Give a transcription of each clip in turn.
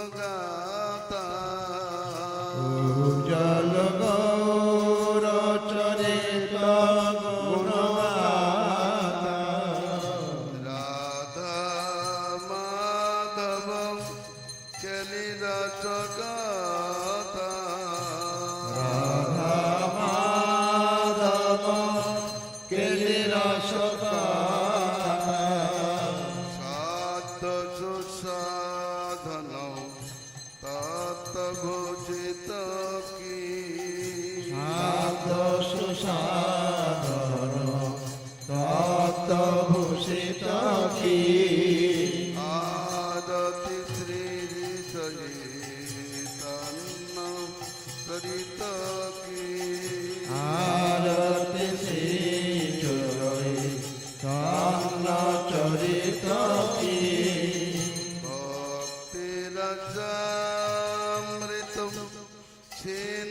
ಮಗಾ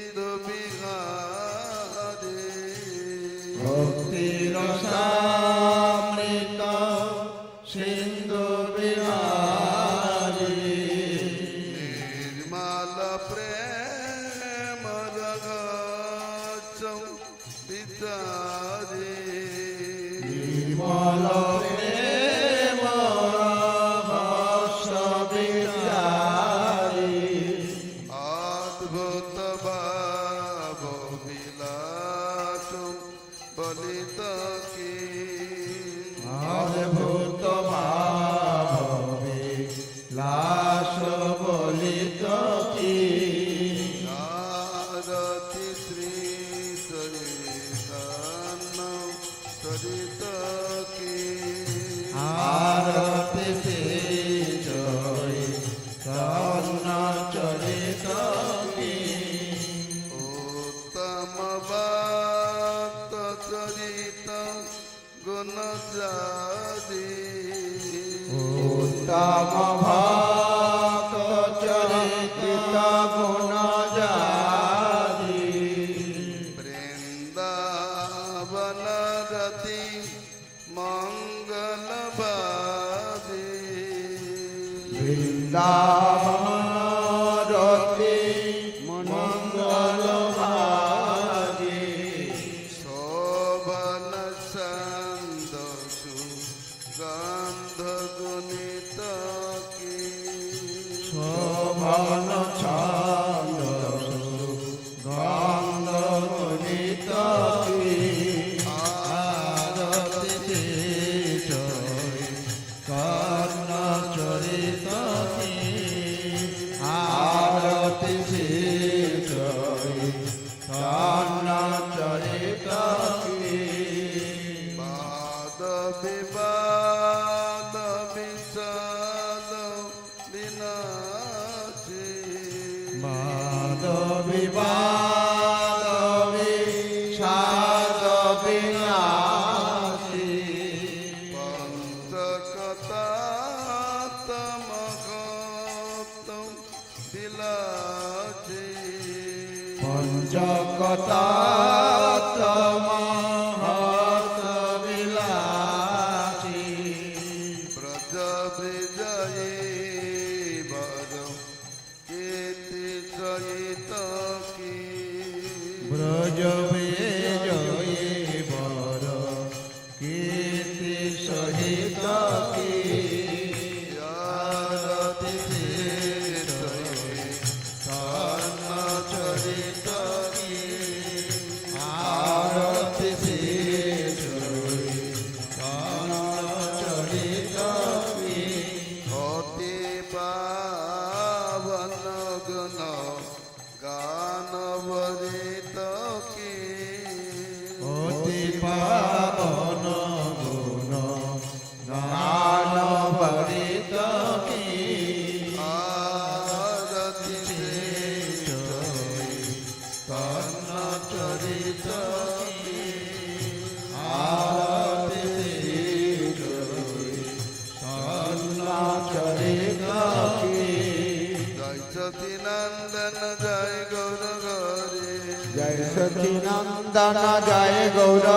বৃন্দ বিহারে ভক্তির সামৃত সিন্ধু বিহারে নির্মল প্রেম রগচম বিতারে নির্মল જીવન જાદી. ઉત્તમ ભાત ચરિતા ગુણ જાદી. વૃંદાવન ગતિ મંગલ બાદી વૃંદાવન নাচে মাধবী মাধবী সাধবী নাচে পঞ্চকতাত্মগত দিলাচে পঞ্চকতাত্মা সতী নন্দন জয় গৌর গৌরী। জয় সতী নন্দন জয় গৌর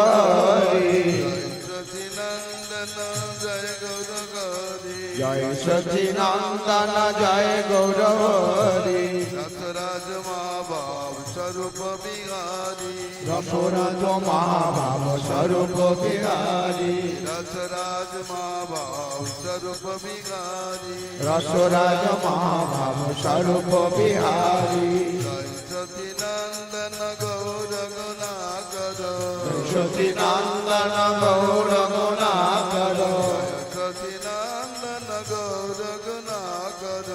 সতী নন্দন জয় গৌর গৌরী। জয় সতী নন্দন জয় গৌর। দশরথ মা ভাব স্বরূপ বিহারি। রসরাজ মা ভাব স্বরূপ বিহারি। রসরাজ মা ভাব স্বরূপ বিহারি। নন্দন গৌর গুণাকর। সতী নন্দন গৌর গুণাকর। সতী নন্দন গৌর গুণাকর।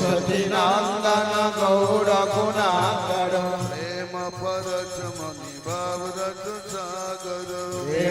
সতী নন্দন গৌর গুণাকর।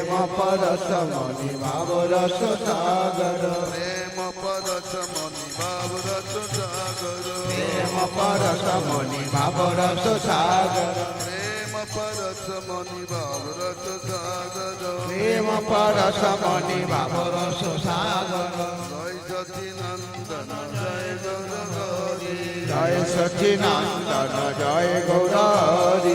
প্রেম পরস মনি ভাব রস সাগর। প্রেম পরস মনি ভাব রস সাগর। প্রেম পরস মনি ভাব রস সাগর। প্রেম পরস মনি ভাব রস সাগর। প্রেম পরস মনি ভাব রস সাগর। জয় সচিনন্দন জয় গৌর জয় সচিনন্দন জয় গৌরী